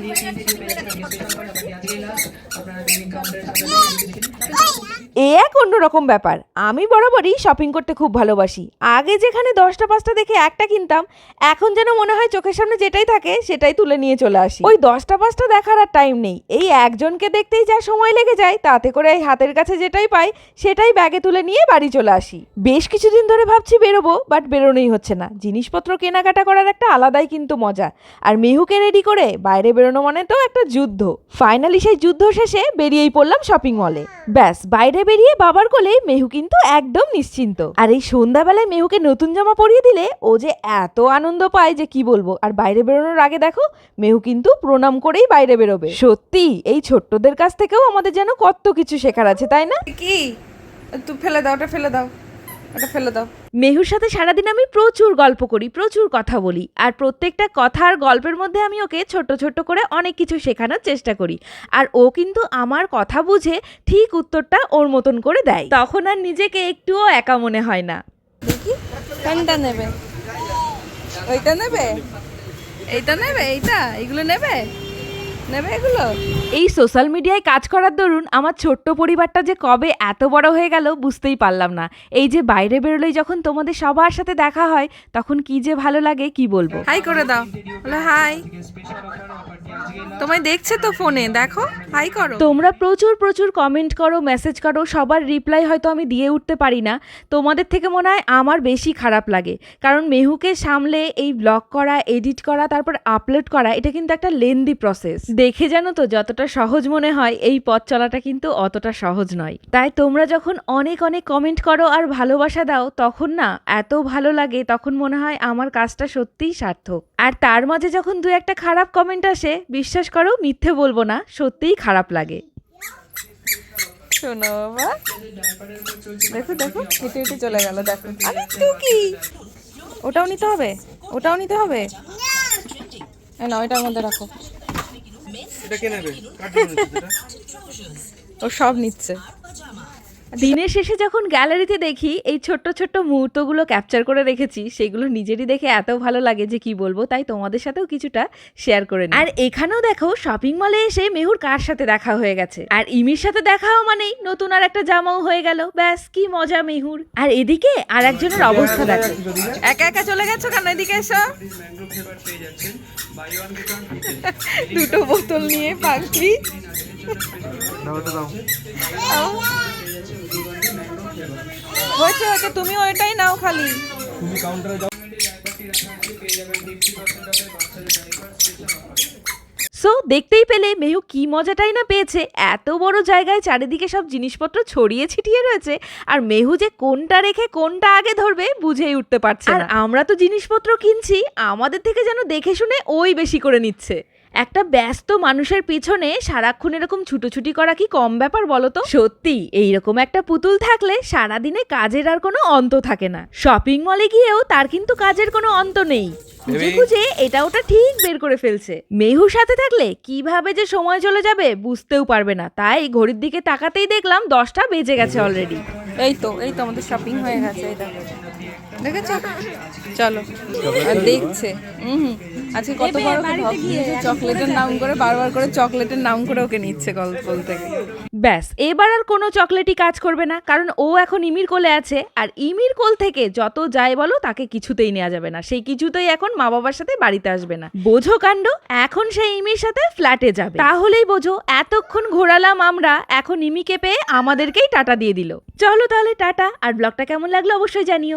ni ni ni ni ni ni ni ni ni ni ni ni এ এক অন্যরকম ব্যাপার। আমি বরাবরই শপিং করতে খুব ভালোবাসি। আগে যেখানে দশটা, পাঁচটা দেখে একটা কিনতাম, এখন যেন মনে হয় চোখের সামনে যেটাই থাকে, সেটাই তুলে নিয়ে চলে আসি। ওই দশটা, পাঁচটা দেখার আর টাইম নেই। এই একজনকে দেখতেই যা সময় লেগে যায়, তাতে করে এই হাতের কাছে যেটাই পাই, সেটাই ব্যাগে তুলে নিয়ে বাড়ি চলে আসি। বেশ কিছুদিন ধরে ভাবছি বেরোবো বাট বেরোনোই হচ্ছে না। জিনিসপত্র কেনাকাটা করার একটা আলাদাই কিন্তু মজা। আর মেহুকে রেডি করে, বাইরে বেরোনো মানে তো একটা যুদ্ধ। ফাইনালি সেই যুদ্ধ শেষে বেরিয়েই পড়লাম শপিং মলে ব্যাস, বাইরে বেরিয়ে বাবার কোলে মেহু কিন্তু একদম নিশ্চিন্ত। আর এই সন্ধ্যাবেলায় মেহুকে নতুন জামা পরিয়ে দিলে ও যে এত আনন্দ পায় যে কি বলব? আর বাইরে বেরোনোর আগে দেখো, মেহু কিন্তু প্রণাম করেই বাইরে বেরোবে। সত্যি, এই ছোট্টদের কাছ থেকেও আমাদের যেন কত কিছু শেখার আছে, তাই না? কি? তুই ফেলে দাও, ওটা ফেলে দাও। ওটা ফেলে দাও। মেহুর সাথে সারাদিন আমি প্রচুর গল্প করি প্রচুর কথা বলি। আর প্রত্যেকটা কথা আর গল্পের মধ্যে আমি ওকে ছোট ছোট করে অনেক কিছু শেখানোর চেষ্টা করি। আর ও কিন্তু আমার কথা বুঝে ঠিক উত্তরটা ওর মতন করে দেয়। তখন আর নিজেকে একটুও একা মনে হয় না। দেখি কোনটা নেবে? ওইটা নেবে? এইটা নেবে? এইটা? এগুলো নেবে? নেবে এগুলো? এই সোশ্যাল মিডিয়ায় কাজ করার দরুন আমার ছোট্ট পরিবারটা যে কবে এত বড় হয়ে গেল বুঝতেই পারলাম না। এই যে বাইরে বেরোলেই যখন তোমাদের সবার সাথে দেখা হয় তখন কি যে ভালো লাগে কি বলব? হাই করে দাও। বলো হাই। তোমায় দেখছে তো ফোনে দেখো হাই করো। তোমরা প্রচুর প্রচুর কমেন্ট করো মেসেজ করো সবার রিপ্লাই হয়তো আমি দিয়ে উঠতে পারি না। তোমাদের থেকে মনে হয় আমার বেশি খারাপ লাগে। কারণ মেহুকে সামলে এই ব্লগ করা এডিট করা তারপর আপলোড করা এটা কিন্তু একটা লেন্দি প্রসেস দেখে জানো তো যতটা সহজ মনে হয়, এই পথ চলাটা কিন্তু অতটা সহজ নয়। তাই তোমরা যখন অনেক অনেক কমেন্ট করো আর ভালোবাসা দাও, তখন না এত ভালো লাগে, তখন মনে হয় আমার কাজটা সত্যিই সার্থক। আর তার মাঝে যখন দু একটা খারাপ কমেন্ট আসে, বিশ্বাস করো মিথ্যে বলব না, সত্যিই খারাপ লাগে। শোনো বাবা, দেখো দেখো, হেঁটে হেঁটে চলে গেল, দেখো। আরে ওটাও নিতে হবে, ওটাও নিতে হবে? না ওইটার মধ্যে রাখো এটা কে নেবে কার জন্য নিচ্ছিস এটা? ও সব নিচ্ছে। দিনের শেষে যখন গ্যালারিতে দেখি এই ছোট্ট ছোট্ট মুহূর্তগুলো ক্যাপচার করে রেখেছি সেগুলো নিজেরই দেখে এত ভালো লাগে যে কি বলব তাই তোমাদের সাথেও কিছুটা শেয়ার করে। আর এখানেও দেখো শপিং মলে এসে মেহুর কার সাথে দেখা হয়ে গেছে? আর ইমির সাথে দেখাও মানেই নতুন আর একটা জামাও হয়ে গেল। ব্যাস কি মজা মেহুর। আর এদিকে আর একজনের অবস্থা দেখো। একা একা চলে গেছো কেন এদিকে এসো? দুটো বোতল নিয়ে পাগলি। দাও ওটা দাও। হয়েছে হয়েছে তুমি ওইটাই নাও খালি। তুমি কাউন্টারে যাও। সো দেখতেই পেলে মেহু কি মজাটাই না পেয়েছে। এত বড় জায়গায় চারিদিকে সব জিনিসপত্র ছড়িয়ে ছিটিয়ে রয়েছে আর মেহু যে কোনটা রেখে কোনটা আগে ধরবে বুঝেই উঠতে পারছে আর আমরা তো জিনিসপত্র কিনছি আমাদের থেকে যেন দেখে শুনে ওই বেশি করে নিচ্ছে। একটা ব্যস্ত মানুষের পিছনে সারাক্ষণ এরকম ছুটোছুটি করা কি কম ব্যাপার বলো তো? সত্যি এইরকম একটা পুতুল থাকলে সারাদিনে কাজের আর কোনো অন্ত থাকে না। শপিং মলে গিয়েও তার কিন্তু কাজের কোনো অন্ত নেই। খুঁজে খুঁজে এটা ওটা ঠিক বের করে ফেলছে। মেহুর সাথে থাকলে কীভাবে যে সময় চলে যাবে বুঝতেও পারবে না। তাই ঘড়ির দিকে তাকাতেই দেখলাম দশটা বেজে গেছে অলরেডি এই তো এই তো আমাদের শপিং হয়ে গেছে দেখেছ? চলো দেখছে। হুম। আজকে কত বড় চকলেটের নাম করে বারবার করে চকলেটের নাম করে ওকে নিচ্ছে গল্প বলতে। ব্যাস, এবার আর কোনো চকলেটই কাজ করবে না, কারণ ও এখন ইমির কোলে আছে, আর ইমির কোল থেকে যত যায় বলো তাকে কিছুতেই নেওয়া যাবে না, সেই কিছুতেই এখন মা বাবার সাথে বাড়িতে আসবে না। বোঝো কাণ্ড, এখন সেই ইমির সাথে ফ্ল্যাটে যাবে। তাহলেই বোঝো, এতক্ষণ ঘোরালাম আমরা, এখন ইমিকে পেয়ে আমাদেরকেই টাটা দিয়ে দিল। চলো তাহলে টাটা, আর ব্লগটা কেমন লাগল অবশ্যই জানিও।